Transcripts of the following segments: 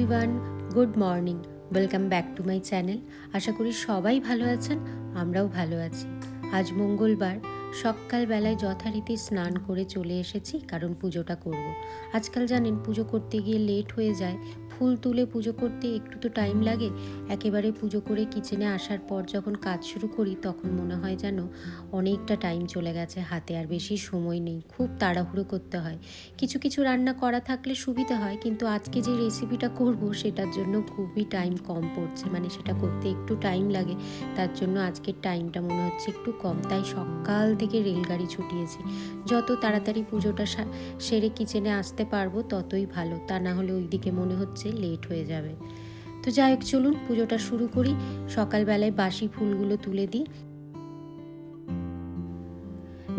Everyone good morning welcome back to my channel আশা করি সবাই ভালো আছেন, আমরাও ভালো আছি। আজ মঙ্গলবার সকালবেলায় যথারীতি স্নান করে চলে এসেছি, কারণ পুজোটা করব। আজকাল জানেন, পুজো করতে গিয়ে লেট হয়ে যায় ফুল তুলে পুজো করতে একটু তো টাইম লাগে। একেবারে পুজো করে কিচেনে আসার পর যখন কাজ শুরু করি, তখন মনে হয় যেন অনেকটা টাইম চলে গেছে, হাতে আর বেশি সময় নেই, খুব তাড়াহুড়ো করতে হয়। কিছু কিছু রান্না করা থাকলে সুবিধা হয়, কিন্তু আজকে যে রেসিপিটা করব, সেটার জন্য খুবই টাইম কম পড়ছে মানে সেটা করতে একটু টাইম লাগে। তার জন্য আজকের টাইমটা মনে হচ্ছে একটু কম, তাই সকাল থেকে রেলগাড়ি ছুটিয়েছি। যত তাড়াতাড়ি পুজোটা সেরে কিচেনে আসতে পারব, ততই ভালো। তা না হলে ওইদিকে মনে হচ্ছে লেট হয়ে যাবে। তো যাই হোক, চলুন পুজোটা শুরু করি। সকালবেলায় বাসি ফুলগুলো তুলে দিই।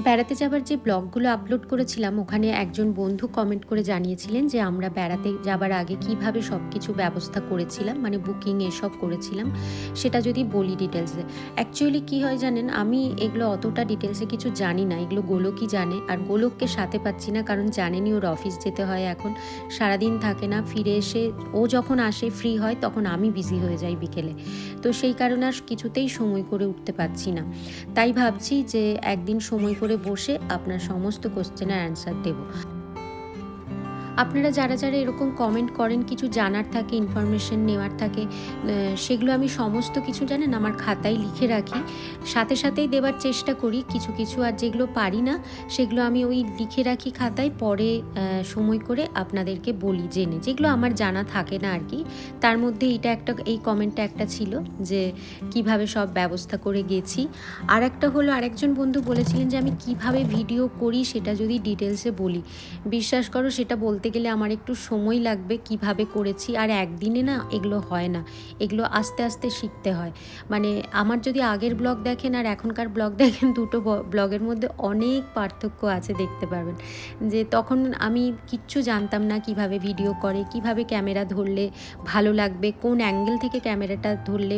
বেড়াতে যাবার যে ব্লগগুলো আপলোড করেছিলাম, ওখানে একজন বন্ধু কমেন্ট করে জানিয়েছিলেন যে, আমরা বেড়াতে যাবার আগে কীভাবে সব কিছু ব্যবস্থা করেছিলাম মানে বুকিং এসব করেছিলাম, সেটা যদি বলি ডিটেলসে অ্যাকচুয়ালি কি হয় জানেন, আমি এগুলো অতটা ডিটেলসে কিছু জানি না। এগুলো গোলকই জানে, আর গোলককে সাথে পাচ্ছি না, কারণ জানেনি ওর অফিস যেতে হয় এখন। সারাদিন থাকে না, ফিরে এসে ও যখন আসে ফ্রি হয়, তখন আমি বিজি হয়ে যাই বিকেলে। তো সেই কারণে আর কিছুতেই সময় করে উঠতে পারছি না। তাই ভাবছি যে, একদিন সময় করে বসে আপনার সমস্ত কোশ্চেনের অ্যান্সার দেব। আপনারা যারা যারা এরকম কমেন্ট করেন, কিছু জানার থাকে ইনফরমেশন নেওয়ার থাকে সেগুলো আমি সমস্ত কিছু জানেন, আমার খাতায় লিখে রাখি। সাথে সাথেই দেবার চেষ্টা করি কিছু কিছু আর যেগুলো পারি না, সেগুলো আমি ওই লিখে রাখি খাতায়, পরে সময় করে আপনাদেরকে বলি জেনে। যেগুলো আমার জানা থাকে না আর কি, তার মধ্যে এটা একটা, এই কমেন্টটা একটা ছিল যে কীভাবে সব ব্যবস্থা করে গেছি। আর একটা হলো, আরেকজন বন্ধু বলেছিলেন যে আমি কীভাবে ভিডিও করি সেটা যদি ডিটেলসে বলি। বিশ্বাস করো, সেটা বলতে গেলে আমার একটু সময় লাগবে কীভাবে করেছি, আর একদিনে না এগুলো হয় না। এগুলো আস্তে আস্তে শিখতে হয়। মানে আমার যদি আগের ব্লগ দেখেন আর এখনকার ব্লগ দেখেন, দুটো ব্লগের মধ্যে অনেক পার্থক্য আছে দেখতে পারবেন যে তখন আমি কিচ্ছু জানতাম না কীভাবে ভিডিও করে, কীভাবে ক্যামেরা ধরলে ভালো লাগবে, কোন অ্যাঙ্গেল থেকে ক্যামেরাটা ধরলে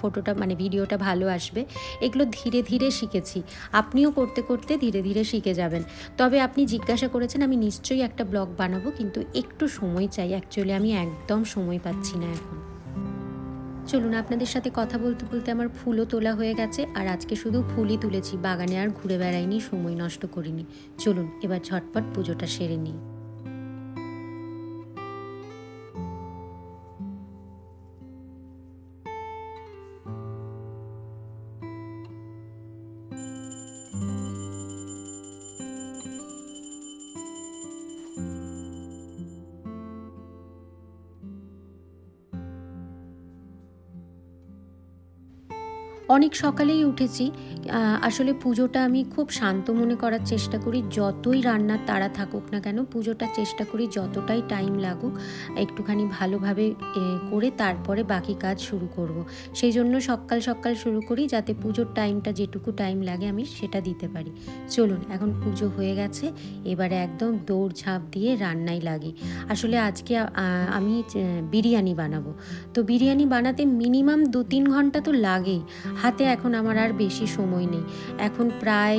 ফটোটা মানে ভিডিওটা ভালো আসবে, এগুলো ধীরে ধীরে শিখেছি। আপনিও করতে করতে ধীরে ধীরে শিখে যাবেন। তবে আপনি জিজ্ঞাসা করেছেন, আমি নিশ্চয়ই একটা ব্লগ বানাবো কিন্তু একটু সময় চাই। অ্যাকচুয়ালি আমি একদম সময় পাচ্ছি না এখন। চলুন, আপনাদের সাথে কথা বলতে বলতে আমার ফুলও তোলা হয়ে গেছে, আর আজকে শুধু ফুলই তুলেছি। বাগানে আর ঘুরে বেড়াইনি, সময় নষ্ট করিনি। চলুন, এবার ঝটপট পুজোটা সেরে নিই। অনেক সকালেই উঠেছি আসলে পুজোটা আমি খুব শান্ত মনে করার চেষ্টা করি। যতই রান্নার তাড়া থাকুক না কেন, পুজোটা চেষ্টা করি যতটাই টাইম লাগুক, একটুখানি ভালোভাবে করে তারপরে বাকি কাজ শুরু করব। সেই জন্য সকাল সকাল শুরু করি যাতে পুজোর টাইমটা যেটুকু টাইম লাগে আমি সেটা দিতে পারি। চলুন, এখন পুজো হয়ে গেছে, এবারে একদম দৌড় ঝাঁপ দিয়ে রান্নায় লাগি। আসলে আজকে আমি বিরিয়ানি বানাবো। তো বিরিয়ানি বানাতে মিনিমাম দু তিন ঘণ্টা তো লাগেই। হাতে এখন আমার আর বেশি সময় নেই। এখন প্রায়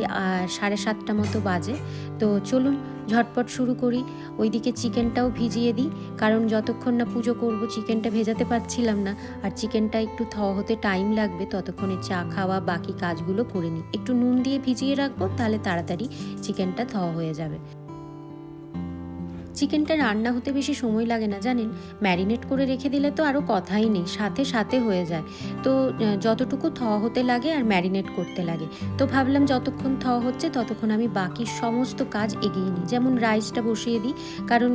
সাড়ে সাতটা মতো বাজে। তো চলুন ঝটপট শুরু করি। ওইদিকে চিকেনটাও ভিজিয়ে দিই, কারণ যতক্ষণ না পুজো করব চিকেনটা ভেজাতে পারছিলাম না। আর চিকেনটা একটু থ হতে টাইম লাগবে, ততক্ষণে চা খাওয়া, বাকি কাজগুলো করে নিই। একটু নুন দিয়ে ভিজিয়ে রাখব, তাহলে তাড়াতাড়ি চিকেনটা থ হয়ে যাবে। চিকেনটা রান্না হতে বেশি সময় লাগে না জানেন? ম্যারিনেট করে রেখে দিলে তো আরও কথাই নেই সাথে সাথে হয়ে যায়। তো যতটুকু থ হতে লাগে আর ম্যারিনেট করতে লাগে। তো ভাবলাম যতক্ষণ থ হচ্ছে ততক্ষণ আমি বাকি সমস্ত কাজ এগিয়ে নিই। যেমন রাইসটা বসিয়ে দিই কারণ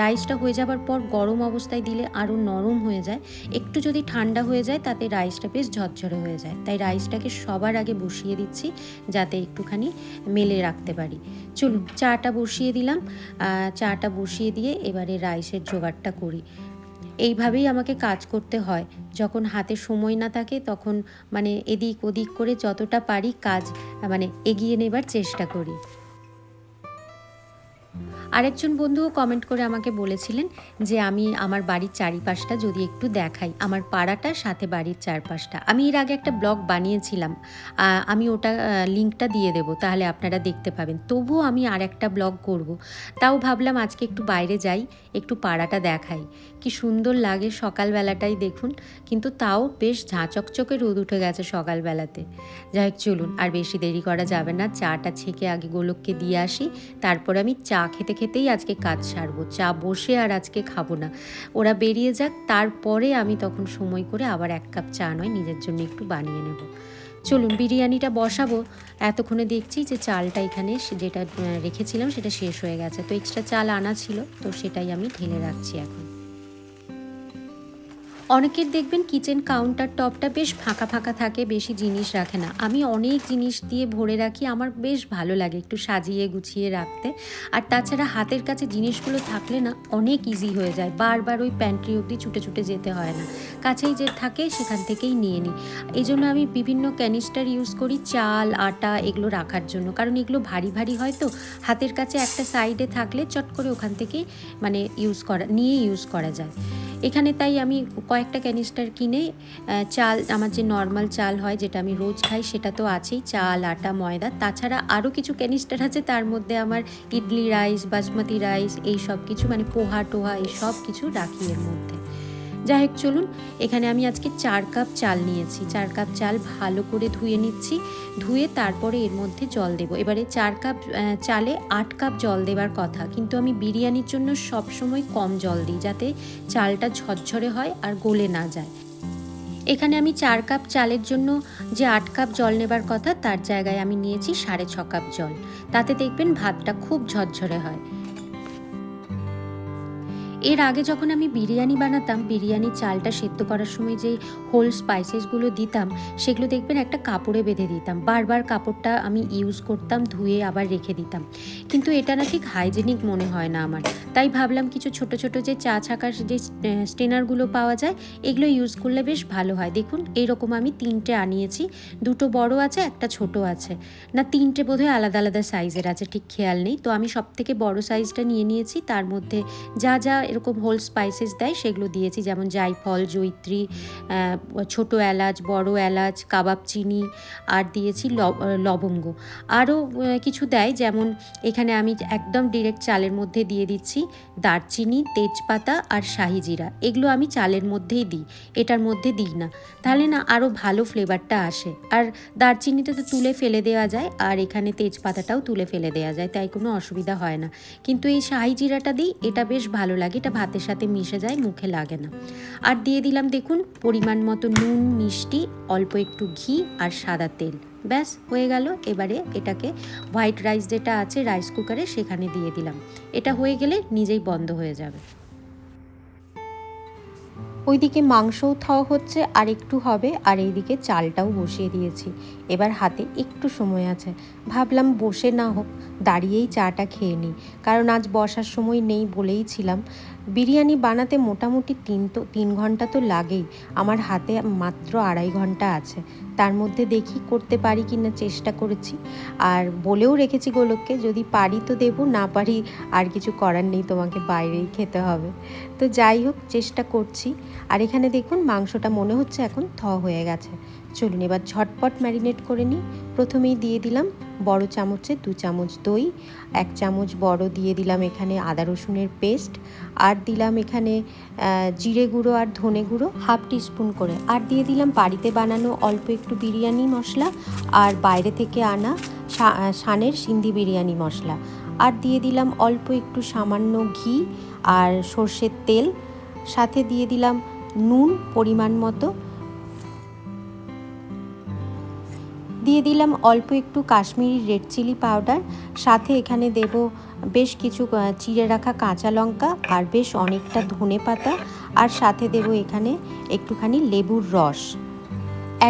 রাইসটা হয়ে যাবার পর গরম অবস্থায় দিলে আরও নরম হয়ে যায়। একটু যদি ঠান্ডা হয়ে যায় তাতে রাইসটা বেশ ঝরঝরে হয়ে যায়। তাই রাইসটাকে সবার আগে বসিয়ে দিচ্ছি যাতে একটুখানি মেলে রাখতে পারি। চলুন চাটা বসিয়ে দিলাম। আহ, চাটা বসিয়ে দিয়ে এবারে রাইসের জোগাড়টা করি। এইভাবেই আমাকে কাজ করতে হয়। যখন হাতে সময় না থাকে তখন মানে এদিক ওদিক করে যতটা পারি কাজ মানে এগিয়ে নেবার চেষ্টা করি। আরেকজন বন্ধুও কমেন্ট করে আমাকে বলেছিলেন যে আমি আমার বাড়ির চারিপাশটা যদি একটু দেখাই, আমার পাড়াটা, সাথে বাড়ির চারপাশটা। আমি এর আগে একটা ব্লগ বানিয়েছিলাম আমি ওটা লিঙ্কটা দিয়ে দেবো, তাহলে আপনারা দেখতে পাবেন। তবুও আমি আর একটা ব্লগ করব। তাও ভাবলাম আজকে একটু বাইরে যাই, একটু পাড়াটা দেখাই। কি সুন্দর লাগে সকালবেলাটাই দেখুন, কিন্তু তাও বেশ ঝাঁচকচকে রোদ উঠে গেছে সকালবেলাতে। যাই হোক, চলুন, আর বেশি দেরি করা যাবে না। চাটা ছেঁকে আগে গোলককে দিয়ে আসি, তারপর আমি চা খেতে খেতেই আজকে কাজ সারবো, চা বসে আর আজকে খাব না। ওরা বেরিয়ে যাক, তারপরে আমি তখন সময় করে আবার এক কাপ চা নয়, নিজের জন্য একটু বানিয়ে নেব। চলুন, বিরিয়ানিটা বসাবো। এতক্ষণে দেখছি যে চালটা এখানে যেটা রেখেছিলাম সেটা শেষ হয়ে গেছে। তো এক্সট্রা চাল আনা ছিল, তো সেটাই আমি ঢেলে রাখছি এখন। অনেকের দেখবেন কিচেন কাউন্টার টপটা বেশ ফাঁকা ফাঁকা থাকে, বেশি জিনিস রাখে না। আমি অনেক জিনিস দিয়ে ভরে রাখি, আমার বেশ ভালো লাগে একটু সাজিয়ে গুছিয়ে রাখতে। আর তাছাড়া হাতের কাছে জিনিসগুলো থাকলে না অনেক ইজি হয়ে যায়, বারবার ওই প্যান্ট্রি অবধি ছুটে ছুটে যেতে হয় না। কাছেই যে থাকে সেখান থেকেই নিয়ে নিই। এই জন্য আমি বিভিন্ন ক্যানিস্টার ইউজ করি চাল, আটা এগুলো রাখার জন্য। কারণ এগুলো ভারী ভারী হয় তো, হাতের কাছে একটা সাইডে থাকলে চট করে ওখান থেকে মানে ইউজ করা নিয়ে ইউজ করা যায়। এখানে তাই আমি কয়েকটা ক্যানিস্টার কিনে চাল, আমার যে নর্মাল চাল হয় যেটা আমি রোজ খাই সেটা তো আছেই, চাল, আটা, ময়দা। তাছাড়া আরও কিছু ক্যানিস্টার আছে, তার মধ্যে আমার ইডলি রাইস বাসমতি রাইস এই সব কিছু মানে পোহা টোহা এই সব কিছু রাখি এর মধ্যে। যাই হোক, চলুন, এখানে আমি আজকে চার কাপ চাল নিয়েছি। চার কাপ চাল ভালো করে ধুয়ে নিচ্ছি। ধুয়ে তারপরে এর মধ্যে জল দেবো। এবারে চার কাপ চালে আট কাপ জল দেবার কথা। কিন্তু আমি বিরিয়ানির জন্য সবসময় কম জল দিই, যাতে চালটা ঝরঝরে হয় আর গলে না যায়। এখানে আমি চার কাপ চালের জন্য যে আট কাপ জল নেবার কথা, তার জায়গায় আমি নিয়েছি সাড়ে ছ কাপ জল। তাতে দেখবেন ভাতটা খুব ঝরঝরে হয়। এর আগে যখন আমি বিরিয়ানি বানাতাম বিরিয়ানির চালটা সেদ্ধ করার সময় যে হোল স্পাইসেসগুলো দিতাম, সেগুলো দেখবেন একটা কাপড়ে বেঁধে দিতাম। বারবার কাপড়টা আমি ইউজ করতাম, ধুয়ে আবার রেখে দিতাম। কিন্তু এটা না ঠিক হাইজেনিক মনে হয় না আমার। তাই ভাবলাম কিছু ছোট ছোট যে চা ছাকার যে স্টেনারগুলো পাওয়া যায়, এগুলো ইউজ করলে বেশ ভালো হয়। দেখুন এইরকম আমি তিনটে আনিয়েছি। দুটো বড় আছে, একটা ছোট আছে। না, তিনটে বোধহয় আলাদা আলাদা সাইজের আছে, ঠিক খেয়াল নেই। তো আমি সব থেকে বড় সাইজটা নিয়ে নিয়েছি। তার মধ্যে যা যা এরকম হোল স্পাইসেস দেয়, সেগুলো দিয়েছি। যেমন জায়ফল জৈত্রী ছোট এলাচ, বড় এলাচ, কাবাব চিনি, আর দিয়েছি লবঙ্গ। আরও কিছু দেয়, যেমন এখানে আমি একদম ডিরেক্ট চালের মধ্যে দিয়ে দিচ্ছি দারচিনি, তেজপাতা আর শাহি জিরা। এগুলো আমি চালের মধ্যেই দিই, এটার মধ্যে দিই না। তাহলে না আরও ভালো ফ্লেভারটা আসে। আর দারচিনিটা তো তুলে ফেলে দেওয়া যায়, আর এখানে তেজপাতাটাও তুলে ফেলে দেওয়া যায়, তাই কোনো অসুবিধা হয় না। কিন্তু এই শাহি জিরাটা দিই, এটা বেশ ভালো লাগে এটা ভাতের সাথে মিশে যায়, মুখে লাগে না। আর দিয়ে দিলাম দেখুন, পরিমাণ মতো নুন, মিষ্টি, অল্প একটু ঘি আর সাদা তেল। ব্যাস, হয়ে গেল। এবারে এটাকে হোয়াইট রাইস যেটা আছে, রাইস কুকারে সেখানে দিয়ে দিলাম। এটা হয়ে গেলে নিজেই বন্ধ হয়ে যাবে। ওইদিকে মাংসও থাওয়া হচ্ছে, আর একটু হবে। আর এইদিকে চালটাও বসিয়ে দিয়েছি। এবার হাতে একটু সময় আছে। ভাবলাম বসে না হোক দাঁড়িয়েই চাটা খেয়ে নিই কারণ আজ বসার সময় নেই বলেই ছিলাম। বিরিয়ানি বানাতে মোটামুটি তিন তো, তিন ঘণ্টা তো লাগেই। আমার হাতে মাত্র আড়াই ঘণ্টা আছে। তার মধ্যে দেখি করতে পারি কি না চেষ্টা করেছি। আর বলেও রেখেছি গোলককে, যদি পারি তো দেবো, না পারি আর কিছু করার নেই, তোমাকে বাইরেই খেতে হবে। তো যাই হোক, চেষ্টা করছি। আর এখানে দেখুন, মাংসটা মনে হচ্ছে এখন থ হয়ে গেছে। চলুন, এবার ঝটপট ম্যারিনেট করে নিই। প্রথমেই দিয়ে দিলাম বড় চামচে দু চামচ দই, এক চামচ বড় দিয়ে দিলাম এখানে আদা রসুনের পেস্ট, আর দিলাম এখানে জিরে গুঁড়ো আর ধনে গুঁড়ো হাফ টিস্পুন করে। আর দিয়ে দিলাম বাড়িতে বানানো অল্প একটু বিরিয়ানি মশলা আর বাইরে থেকে আনা সানের সিন্ধি বিরিয়ানি মশলা। আর দিয়ে দিলাম অল্প একটু সামান্য ঘি আর সর্ষের তেল। সাথে দিয়ে দিলাম নুন পরিমাণ মতো দিয়ে দিলাম অল্প একটু কাশ্মীরি রেড চিলি পাউডার। সাথে এখানে দেব বেশ কিছু চিড়ে রাখা কাঁচা লঙ্কা আর বেশ অনেকটা ধনে পাতা। আর সাথে দেব এখানে একটুখানি লেবুর রস।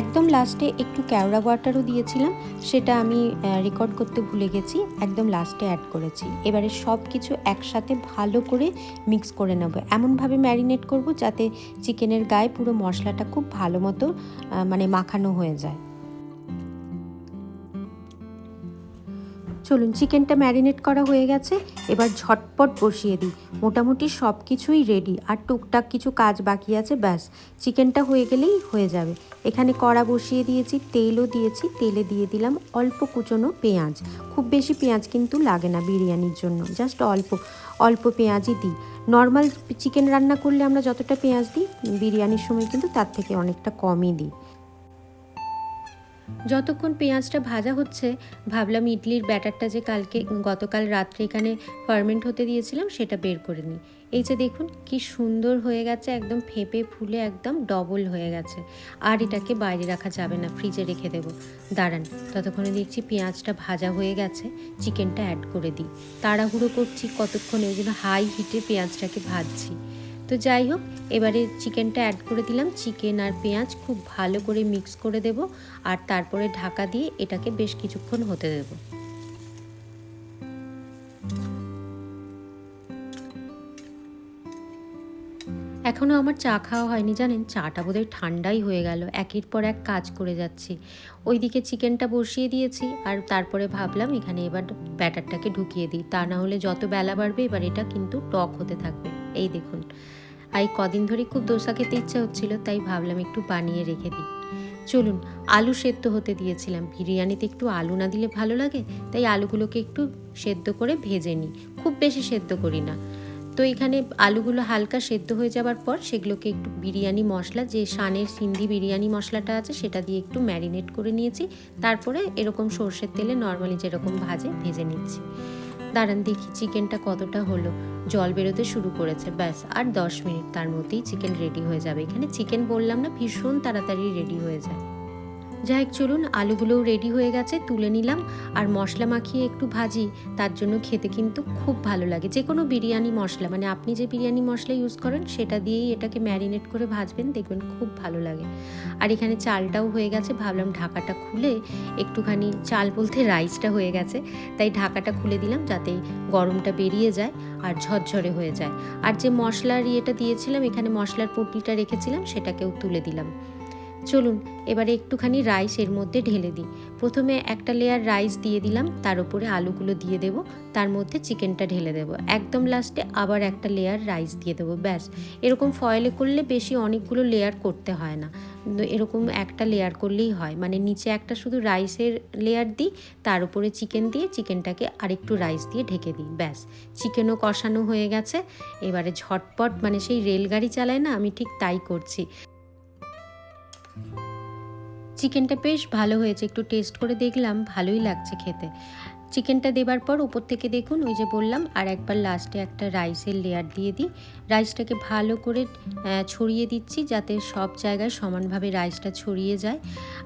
একদম লাস্টে একটু কেওড়া ওয়াটারও দিয়েছিলাম, সেটা আমি রেকর্ড করতে ভুলে গেছি, একদম লাস্টে অ্যাড করেছি। এবারে সব কিছু একসাথে ভালো করে মিক্স করে নেব। এমনভাবে ম্যারিনেট করব যাতে চিকেনের গায়ে পুরো মশলাটা খুব ভালো মতো মানে মাখানো হয়ে যায়। চলুন চিকেনটা ম্যারিনেট করা হয়ে গেছে। এবার ঝটপট বসিয়ে দিই। মোটামুটি সব কিছুই রেডি। আর টুকটাক কিছু কাজ বাকি আছে, ব্যাস। চিকেনটা হয়ে গেলেই হয়ে যাবে। এখানে কড়া বসিয়ে দিয়েছি, তেলও দিয়েছি। তেলে দিয়ে দিলাম অল্প কুচনো পেঁয়াজ। খুব বেশি পেঁয়াজ কিন্তু লাগে না বিরিয়ানির জন্য। জাস্ট অল্প অল্প পেঁয়াজই দিই। নর্মাল চিকেন রান্না করলে আমরা যতটা পেঁয়াজ দিই, বিরিয়ানির সময় কিন্তু তার থেকে অনেকটা কমই দিই। যতক্ষণ পেঁয়াজটা ভাজা হচ্ছে, ভাবলাম ইডলির ব্যাটারটা যে কালকে, গতকাল রাত্রে এখানে ফার্মেন্ট হতে দিয়েছিলাম, সেটা বের করে নিই। এই যে দেখুন, কি সুন্দর হয়ে গেছে, একদম ফেপে ফুলে একদম ডবল হয়ে গেছে। আর এটাকে বাইরে রাখা যাবে না, ফ্রিজে রেখে দেবো। দাঁড়ান, ততক্ষণে দেখছি পেঁয়াজটা ভাজা হয়ে গেছে, চিকেনটা অ্যাড করে দিই। তাড়াহুড়ো করছি কতক্ষণে ওই জন্য হাই হিটে পেঁয়াজটাকে ভাজছি। তো যাই হোক, এবারে চিকেনটা অ্যাড করে দিলাম। চিকেন আর পেঁয়াজ খুব ভালো করে মিক্স করে দেব আর তারপরে ঢাকা দিয়ে এটাকে বেশ কিছুক্ষণ হতে দেব। এখনও আমার চা খাওয়া হয়নি জানেন? চাটা বোধহয় ঠান্ডাই হয়ে গেল। একের পর এক কাজ করে যাচ্ছি। ওইদিকে চিকেনটা বসিয়ে দিয়েছি আর তারপরে ভাবলাম এখানে এবার ব্যাটারটাকে ঢুকিয়ে দিই। তা না হলে যত বেলা বাড়বে এবার এটা কিন্তু টক হতে থাকবে। এই দেখুন আর কদিন ধরে খুব দোসা খেতে ইচ্ছা হচ্ছিল, তাই ভাবলাম একটু বানিয়ে রেখে দিই। চলুন, আলু সেদ্ধ হতে দিয়েছিলাম। বিরিয়ানিতে একটু আলু না দিলে ভালো লাগে, তাই আলুগুলোকে একটু সেদ্ধ করে ভেজে নিই। খুব বেশি সেদ্ধ করি না। তো এখানে আলুগুলো হালকা সেদ্ধ হয়ে যাবার পর সেগুলোকে একটু বিরিয়ানি মশলা, যে সানের সিন্ধি বিরিয়ানি মশলাটা আছে সেটা দিয়ে একটু ম্যারিনেট করে নিয়েছি। তারপরে এরকম সর্ষের তেলে নর্মালি যেরকম ভাজে ভেজে নিচ্ছি। দাঁড়ান দেখি, চিকেনটা কতটা হলো? জল বেরোতে শুরু করেছে, ব্যাস, আর দশ মিনিট। তার মধ্যেই চিকেন রেডি হয়ে যাবে। এখানে চিকেন বললাম না, ভীষণ তাড়াতাড়ি রেডি হয়ে যায়। যাই হোক চলুন, আলুগুলোও রেডি হয়ে গেছে, তুলে নিলাম। আর মশলা মাখিয়ে একটু ভাজি, তার জন্য খেতে কিন্তু খুব ভালো লাগে। যে কোনো বিরিয়ানি মশলা মানে আপনি যে বিরিয়ানি মশলা ইউজ করেন, সেটা দিয়েই এটাকে ম্যারিনেট করে ভাজবেন, দেখবেন খুব ভালো লাগে। আর এখানে চালটাও হয়ে গেছে, ভাবলাম ঢাকাটা খুলে একটুখানি চাল বলতে রাইসটা হয়ে গেছে, তাই ঢাকাটা খুলে দিলাম যাতে গরমটা বেরিয়ে যায় আর ঝরঝরে হয়ে যায়। আর যে মশলার ইয়েটা দিয়েছিলাম, এখানে মশলার পুটলিটা রেখেছিলাম, সেটাকেও তুলে দিলাম। চলুন, এবারে একটুখানি রাইস এর মধ্যে ঢেলে দিই। প্রথমে একটা লেয়ার রাইস দিয়ে দিলাম, তার উপরে আলুগুলো দিয়ে দেব, তার মধ্যে চিকেনটা ঢেলে দেব। একদম লাস্টে আবার একটা লেয়ার রাইস দিয়ে দেবো, ব্যাস। এরকম ফয়েলে করলে বেশি অনেকগুলো লেয়ার করতে হয় না। এরকম একটা লেয়ার করলেই হয়। মানে নিচে একটা শুধু রাইসের লেয়ার দিই, তার উপরে চিকেন দিয়ে চিকেনটাকে আরেকটু রাইস দিয়ে ঢেকে দিই, ব্যাস। চিকেনও কষানো হয়ে গেছে। এবারে ঝটপট মানে সেই রেলগাড়ি চালায় না, আমি ঠিক তাই করছি। চিকেনটা বেশ ভালো হয়েছে, একটু টেস্ট করে দেখলাম, ভালোই লাগছে খেতে। চিকেনটা দেবার পর উপর থেকে দেখুন, ওই যে বললাম, আর একবার লাস্টে একটা রাইসের লেয়ার দিয়ে দিই। রাইসটাকে ভালো করে ছড়িয়ে দিচ্ছি যাতে সব জায়গায় সমানভাবে রাইসটা ছড়িয়ে যায়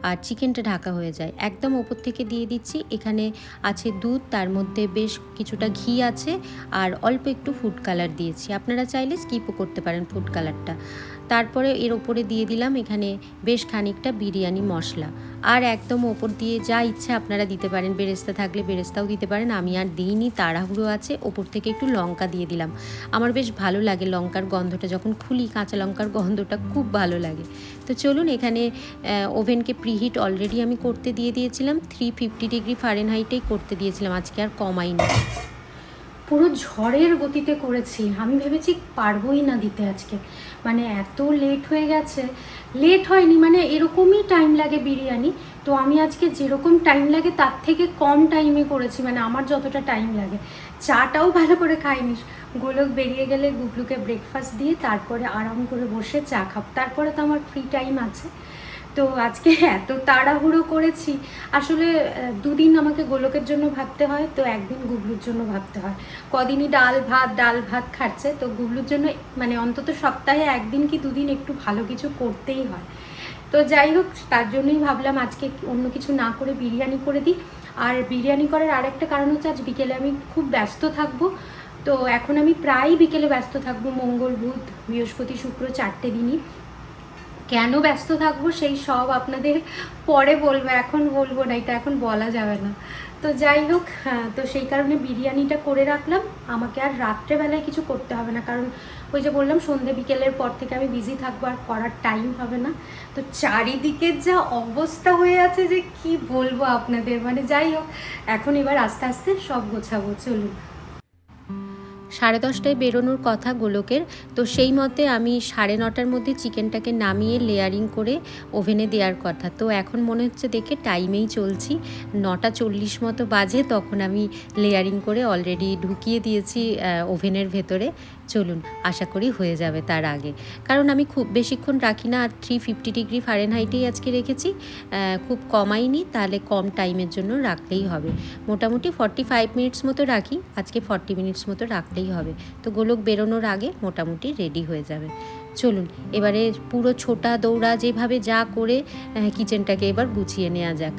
আর চিকেনটা ঢাকা হয়ে যায়। একদম ওপর থেকে দিয়ে দিচ্ছি, এখানে আছে দুধ, তার মধ্যে বেশ কিছুটা ঘি আছে, আর অল্প একটু ফুড কালার দিয়েছি। আপনারা চাইলে স্কিপও করতে পারেন ফুড কালারটা তারপরে এর ওপরে দিয়ে দিলাম এখানে বেশ খানিকটা বিরিয়ানি মশলা। আর একদম ওপর দিয়ে যা ইচ্ছে আপনারা দিতে পারেন, বেরেস্তা থাকলে বেরেস্তাও দিতে পারেন, আমি আর দিইনি, তাড়াহুড়ো আছে, ওপর থেকে একটু লঙ্কা দিয়ে দিলাম। আমার বেশ ভালো লাগে লঙ্কার গন্ধটা, যখন খুলি কাঁচা লঙ্কার গন্ধটা খুব ভালো লাগে। তো চলুন এখানে ওভেনকে প্রিহিট অলরেডি আমি করতে দিয়ে দিয়েছিলাম, থ্রি ফিফটি ডিগ্রি ফারেনহাইটেই করতে দিয়েছিলাম, আজকে আর কমাই কমাইনি পুরো ঝড়ের গতিতে করেছি। আমি ভেবেছি পারবোই না দিতে আজকে। মানে এত লেট হয়ে গেছে। লেট হয়নি মানে এরকমই টাইম লাগে বিরিয়ানি। তো আমি আজকে যেরকম টাইম লাগে, তার থেকে কম টাইমে করেছি। মানে আমার যতটা টাইম লাগে। চাটাও ভালো করে খাইনি। গোলক বেরিয়ে গেলে গুবলুকে ব্রেকফাস্ট দিয়ে তারপরে আরাম করে বসে চা খাব। তারপরে তো আমার ফ্রি টাইম আছে। তো আজকে এত তাড়াহুড়ো করেছি, আসলে দুদিন আমাকে গোলকের জন্য ভাবতে হয়, তো একদিন গুবলুর জন্য ভাবতে হয়। কদিনই ডাল ভাত ডাল ভাত খাচ্ছে, তো গুবলুর জন্য মানে অন্তত সপ্তাহে একদিন কি দুদিন একটু ভালো কিছু করতেই হয়। তো যাই হোক, তার জন্যই ভাবলাম আজকে অন্য কিছু না করে বিরিয়ানি করে দিই। আর বিরিয়ানি করার আরেকটা কারণ হচ্ছে, আজ বিকেলে আমি খুব ব্যস্ত থাকব। তো এখন আমি প্রায় বিকেলে ব্যস্ত থাকব, মঙ্গল বুধ, বৃহস্পতি, শুক্র, চারটে দিনই। কেন ব্যস্ত থাকব সেই সব আপনাদের পরে বলব এখন বলব না এটা এখন বলা যাবে না। তো যাই হোক হ্যাঁ, তো সেই কারণে বিরিয়ানিটা করে রাখলাম। আমাকে আর রাত্রেবেলায় কিছু করতে হবে না কারণ ওই যে বললাম সন্ধে বিকেলের পর থেকে আমি বিজি থাকব আর করার টাইম হবে না। তো চারিদিকের যা অবস্থা হয়ে আছে যে কি বলব আপনাদের? মানে যাই হোক এখন এবার আস্তে আস্তে সব গোছাবো চলুন। সাড়ে দশটায় বেরোনোর কথা গোলকের। তো সেই মতে আমি সাড়ে নটার মধ্যে চিকেনটাকে নামিয়ে লেয়ারিং করে ওভেনে দেওয়ার কথা। তো এখন মনে হচ্ছে দেখে টাইমেই চলছি। নটা চল্লিশ মতো বাজে, তখন আমি লেয়ারিং করে অলরেডি ঢুকিয়ে দিয়েছি ওভেনের ভেতরে। চলুন, আশা করি হয়ে যাবে তার আগে। কারণ আমি খুব বেশিক্ষণ রাখি না, আর থ্রি ফিফটি ডিগ্রি ফারেনহাইটেই আজকে রেখেছি। খুব কমাইনি, তাহলে কম টাইমের জন্য রাখলেই হবে। মোটামুটি ফর্টি ফাইভ মিনিটস মতো রাখি, আজকে ফর্টি মিনিটস মতো রাখলেই হবে। তো গোলক বেরোনোর আগে মোটামুটি রেডি হয়ে যাবে। চলুন, এবারে পুরো ছোটা দৌড়া যেভাবে যা করে কিচেনটাকে এবার গুছিয়ে নেওয়া যাক।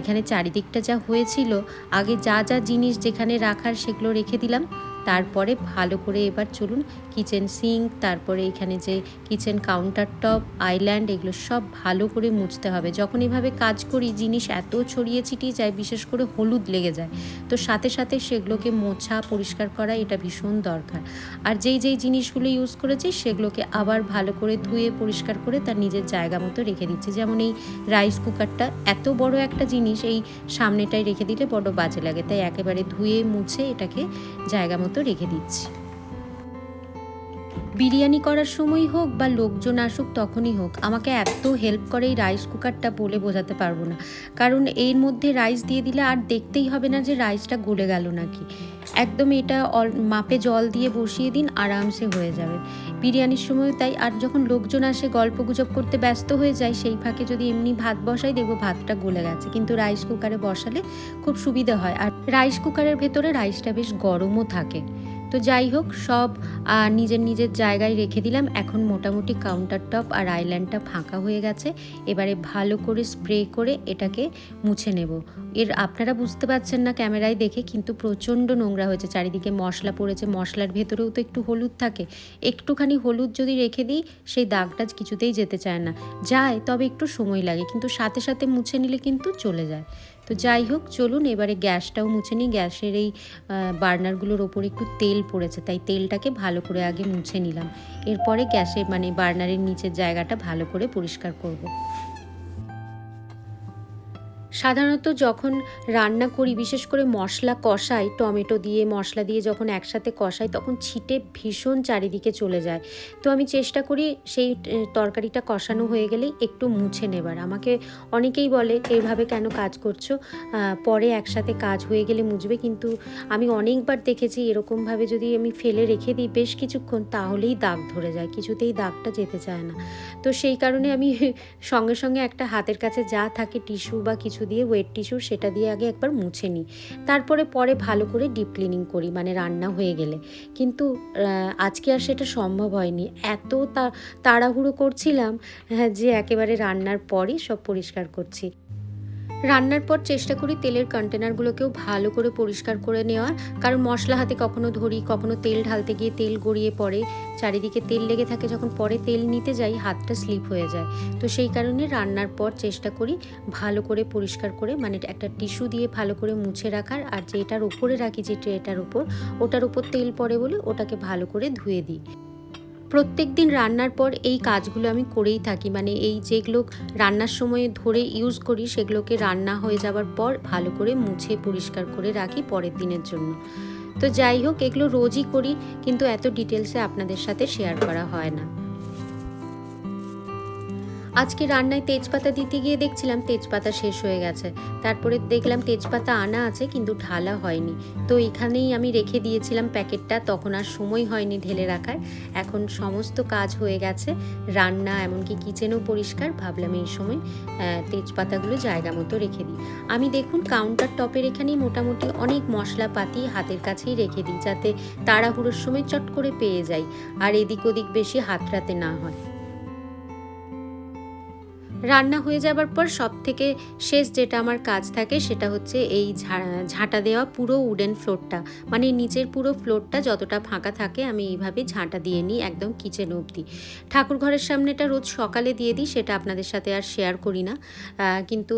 এখানে চারিদিকটা যা হয়েছিল, আগে যা যা জিনিস যেখানে রাখার সেগুলো রেখে দিলাম। তারপরে ভালো করে এবার চলুন কিচেন সিঙ্ক, তারপরে এখানে যে কিচেন কাউন্টার টপ আইল্যান্ড, এগুলো সব ভালো করে মুছতে হবে। যখন এভাবে কাজ করি, জিনিস এত ছড়িয়ে ছিটিয়ে যায়, বিশেষ করে হলুদ লেগে যায়। তো সাথে সাথে সেগুলোকে মোছা, পরিষ্কার করা এটা ভীষণ দরকার। আর যেই যেই জিনিসগুলো ইউজ করেছি, সেগুলোকে আবার ভালো করে ধুয়ে, পরিষ্কার করে তার নিজের জায়গা মতো রেখে দিচ্ছি। যেমন এই রাইস কুকারটা এত বড় একটা জিনিস, এই সামনেটায় রেখে দিলে বড় বাজে লাগে। তাই একেবারে ধুয়ে, মুছে এটাকে জায়গা মতো রেখে দিচ্ছি। বিরিয়ানি করার সময় হোক বা লোকজন আসুক তখনই হোক, আমাকে এত হেল্প করে এই রাইস কুকারটা বলে বোঝাতে পারব না। কারণ এর মধ্যে রাইস দিয়ে দিলে আর দেখতেই হবে না যে রাইসটা গলে গেল নাকি। একদম এটা অল, মাপে জল দিয়ে বসিয়ে দিন, আরামসে হয়ে যাবে। বিরিয়ানির সময় তাই, আর যখন লোকজন আসে গল্প গুজব করতে ব্যস্ত হয়ে যায়, সেই ফাঁকে যদি এমনি ভাত বসাই, দেখব ভাতটা গলে গেছে। কিন্তু রাইস কুকারে বসালে খুব সুবিধা হয়। আর রাইস কুকারের ভেতরে রাইসটা বেশ গরমও থাকে। তো যাই হোক, সব নিজের নিজের জায়গায় রেখে দিলাম। এখন মোটামুটি কাউন্টার টপ আর আইল্যান্ডটা ফাঁকা হয়ে গেছে। এবারে ভালো করে স্প্রে করে এটাকে মুছে নেব। এর, আপনারা বুঝতে পারছেন না ক্যামেরায় দেখে, কিন্তু প্রচণ্ড নোংরা হয়েছে। চারিদিকে মশলা পড়েছে। মশলার ভেতরেও তো একটু হলুদ থাকে। একটুখানি হলুদ যদি রেখে দিই, সেই দাগটা কিছুতেই যেতে চায় না। যায়, তবে একটু সময় লাগে, কিন্তু সাথে সাথে মুছে নিলে কিন্তু চলে যায়। তো যাই হোক, চলুন এবারে গ্যাসটাও মুছে নিই গ্যাসের এই বার্নারগুলোর ওপর একটু তেল পড়েছে, তাই তেলটাকে ভালো করে আগে মুছে নিলাম এরপরে গ্যাসের মানে বার্নারের নিচের জায়গাটা ভালো করে পরিষ্কার করব। সাধারণত যখন রান্না করি, বিশেষ করে মশলা কষাই, টমেটো দিয়ে, মশলা দিয়ে যখন একসাথে কষাই, তখন ছিটে ভীষণ চারিদিকে চলে যায়। তো আমি চেষ্টা করি সেই তরকারিটা কষানো হয়ে গেলেই একটু মুছে নেবার। আমাকে অনেকেই বলে, এইভাবে কেন কাজ করছ? পরে একসাথে কাজ হয়ে গেলে মুছবে, কিন্তু আমি অনেকবার দেখেছি, এরকমভাবে যদি আমি ফেলে রেখে দিই বেশ কিছুক্ষণ, তাহলেই দাগ ধরে যায়, কিছুতেই দাগটা যেতে চায় না। তো সেই কারণে আমি সঙ্গে সঙ্গে একটা হাতের কাছে যা থাকে, টিস্যু বা কিছু দিয়ে ওয়েট টিস্যু সেটা দিয়ে আগে একবার মুছে নিই। তারপরে পরে ভালো করে ডিপ ক্লিনিং করি মানে রান্না হয়ে গেলে। কিন্তু আজকে আর সেটা সম্ভব হয়নি। এত তাড়াহুড়ো করছিলাম হ্যাঁ, যে একেবারে রান্নার পরই সব পরিষ্কার করছি। রান্নার পর চেষ্টা করি তেলের কন্টেনারগুলোকেও ভালো করে পরিষ্কার করে নেওয়ার। কারণ মশলা হাতে কখনো ধরি, কখনো তেল ঢালতে গিয়ে তেল গড়িয়ে পড়ে। চারিদিকে তেল লেগে থাকে, যখন পরে তেল নিতে যাই, হাতটা স্লিপ হয়ে যায়। তো সেই কারণে রান্নার পর চেষ্টা করি ভালো করে পরিষ্কার করে মানে একটা টিস্যু দিয়ে ভালো করে মুছে রাখার। আর যে এটার উপরে রাখি, যে ট্রেটার উপর, ওটার উপর তেল পড়ে বলে ওটাকে ভালো করে ধুয়ে দিই। প্রত্যেক দিন রান্নার পর এই কাজগুলো আমি করেই থাকি। মানে এই যেগুলো রান্নার সময় ধরে ইউজ করি, সেগুলোকে রান্না হয়ে যাওয়ার পর ভালো করে মুছে পরিষ্কার করে রাখি পরের দিনের জন্য। তো যাই হোক, এগুলো রোজই করি, কিন্তু এত ডিটেলসে আপনাদের সাথে শেয়ার করা হয় না। আজকে রান্নায় তেজপাতা দিতে গিয়ে দেখছিলাম তেজপাতা শেষ হয়ে গেছে। তারপরে দেখলাম তেজপাতা আনা আছে, কিন্তু ঢালা হয়নি। তো এখানেই আমি রেখে দিয়েছিলাম প্যাকেটটা, তখন আর সময় হয়নি ঢেলে রাখার। এখন সমস্ত কাজ হয়ে গেছে, রান্না এমনকি কিচেনও পরিষ্কার। ভাবলাম এই সময় তেজপাতাগুলো জায়গা মতো রেখে দিই। আমি দেখুন কাউন্টার টপের এখানেই মোটামুটি অনেক মশলাপাতি হাতের কাছেই রেখে দিই, যাতে তাড়াহুড়োর সময় চট করে পেয়ে যাই, আর এদিক ওদিক বেশি হাতড়াতে না হয়। রান্না হয়ে যাবার পর সব থেকে শেষ যেটা আমার কাজ থাকে সেটা হচ্ছে এই ঝাঁটা দেওয়া পুরো উডেন ফ্লোরটা মানে নিচের পুরো ফ্লোরটা যতটা ফাঁকা থাকে আমি এইভাবে ঝাঁটা দিয়ে নিই একদম কিচেন অবধি। ঠাকুর ঘরের সামনেটা রোজ সকালে দিয়ে দিই, সেটা আপনাদের সাথে আর শেয়ার করি না। কিন্তু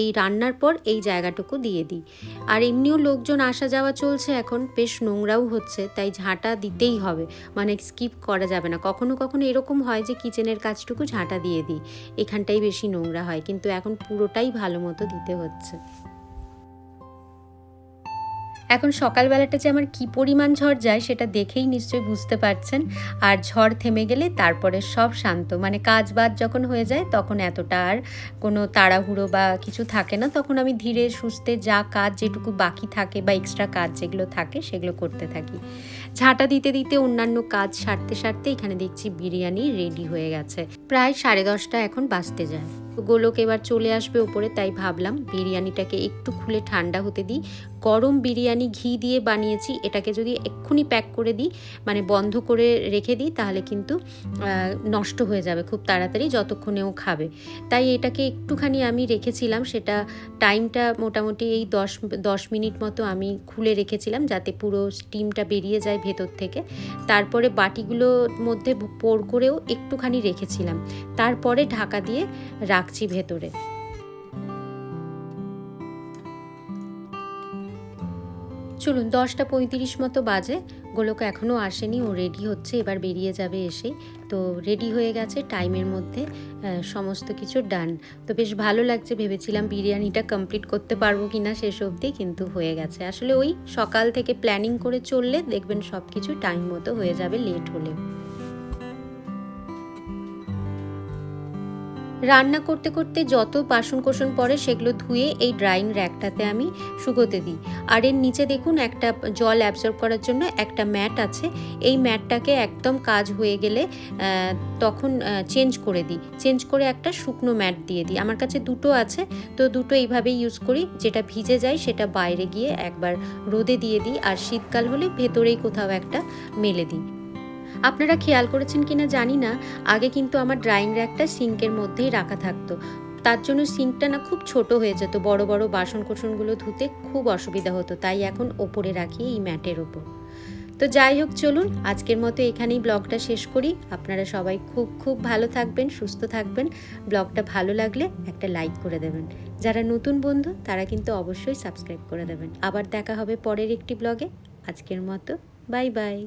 এই রান্নার পর এই জায়গাটুকু দিয়ে দিই। আর এমনিও লোকজন আসা যাওয়া চলছে এখন, বেশ নোংরাও হচ্ছে, তাই ঝাঁটা দিতেই হবে। মানে স্কিপ করা যাবে না। কখনো কখনো এরকম হয় যে কিচেনের কাজটুকু ঝাঁটা দিয়ে দিই। এখানটাই বেশি নোংরা হয়, কিন্তু এখন পুরোটাই ভালো মতো দিতে হচ্ছে। এখন সকালবেলাটা যে আমার কি পরিমাণ ঝড় যায় সেটা দেখেই নিশ্চয়ই বুঝতে পারছেন। আর ঝড় থেমে গেলে তারপরে সব শান্ত মানে কাজ বাদ যখন হয়ে যায় তখন এতটা আর কোনো তাড়াহুড়ো বা কিছু থাকে না। তখন আমি ধীরে সুস্থে যা কাজ যেটুকু বাকি থাকে বা এক্সট্রা কাজ যেগুলো থাকে সেগুলো করতে থাকি। ঝাঁটা দিতে দিতে অন্যান্য কাজ সারতে সারতে এখানে দেখছি বিরিয়ানি রেডি হয়ে গেছে। প্রায় সাড়ে দশটা এখন বাঁচতে যায়। গোলক এবার চলে আসবে ওপরে, তাই ভাবলাম বিরিয়ানিটাকে একটু খুলে ঠান্ডা হতে দিই। গরম বিরিয়ানি ঘি দিয়ে বানিয়েছি, এটাকে যদি এক্ষুনি প্যাক করে দিই মানে বন্ধ করে রেখে দিই, তাহলে কিন্তু নষ্ট হয়ে যাবে খুব তাড়াতাড়ি যতক্ষণে ও খাবে। তাই এটাকে একটুখানি আমি রেখেছিলাম, সেটা টাইমটা মোটামুটি এই দশ দশ মিনিট মতো আমি খুলে রেখেছিলাম, যাতে পুরো স্টিমটা বেরিয়ে যায় ভেতর থেকে। তারপরে বাটিগুলোর মধ্যে পোর করেও একটুখানি রেখেছিলাম। তারপরে ঢাকা দিয়ে রাখছি ভেতরে। চলুন, দশটা পঁয়ত্রিশ মতো বাজে। গোলক এখনও আসেনি, ও রেডি হচ্ছে, এবার বেরিয়ে যাবে এসেই। তো রেডি হয়ে গেছে টাইমের মধ্যে সমস্ত কিছু ডান তো বেশ ভালো লাগছে, ভেবেছিলাম বিরিয়ানিটা কমপ্লিট করতে পারব কি না শেষ অবধি, কিন্তু হয়ে গেছে। আসলে ওই সকাল থেকে প্ল্যানিং করে চললে দেখবেন সব কিছু টাইম মতো হয়ে যাবে লেট হলেও রান্না করতে করতে যত বাসন কোসন পড়ে সেগুলো ধুয়ে এই ড্রাইং র্যাকটাতে আমি শুকোতে দিই। আর এর নিচে দেখুন একটা জল অ্যাবজর্ব করার জন্য একটা ম্যাট আছে। এই ম্যাটটাকে একদম কাজ হয়ে গেলে তখন চেঞ্জ করে দিই। চেঞ্জ করে একটা শুকনো ম্যাট দিয়ে দিই। আমার কাছে দুটো আছে, তো দুটো এইভাবেই ইউজ করি। যেটা ভিজে যায় সেটা বাইরে গিয়ে একবার রোদে দিয়ে দিই। আর শীতকাল হলে ভেতরেই কোথাও একটা মেলে দিই। আপনারা খেয়াল করেছেন কিনা জানি না। আগে কিন্তু আমার ড্রাইং র্যাকটা সিঙ্কের মধ্যেই রাখা থাকতো। তার জন্য সিঙ্কটা না খুব ছোট হয়ে যেত। বড় বড় বাসন কোসনগুলো ধুতে খুব অসুবিধা হতো। তাই এখন ওপরে রাখি এই ম্যাটের ওপর। তো যাই হোক, চলুন আজকের মতো এখানেই ব্লগটা শেষ করি। আপনারা সবাই খুব খুব ভালো থাকবেন, সুস্থ থাকবেন। ব্লগটা ভালো লাগলে একটা লাইক করে দেবেন। যারা নতুন বন্ধু, তারা কিন্তু অবশ্যই সাবস্ক্রাইব করে দেবেন। আবার দেখা হবে পরের একটি ব্লগে। আজকের মতো বাই বাই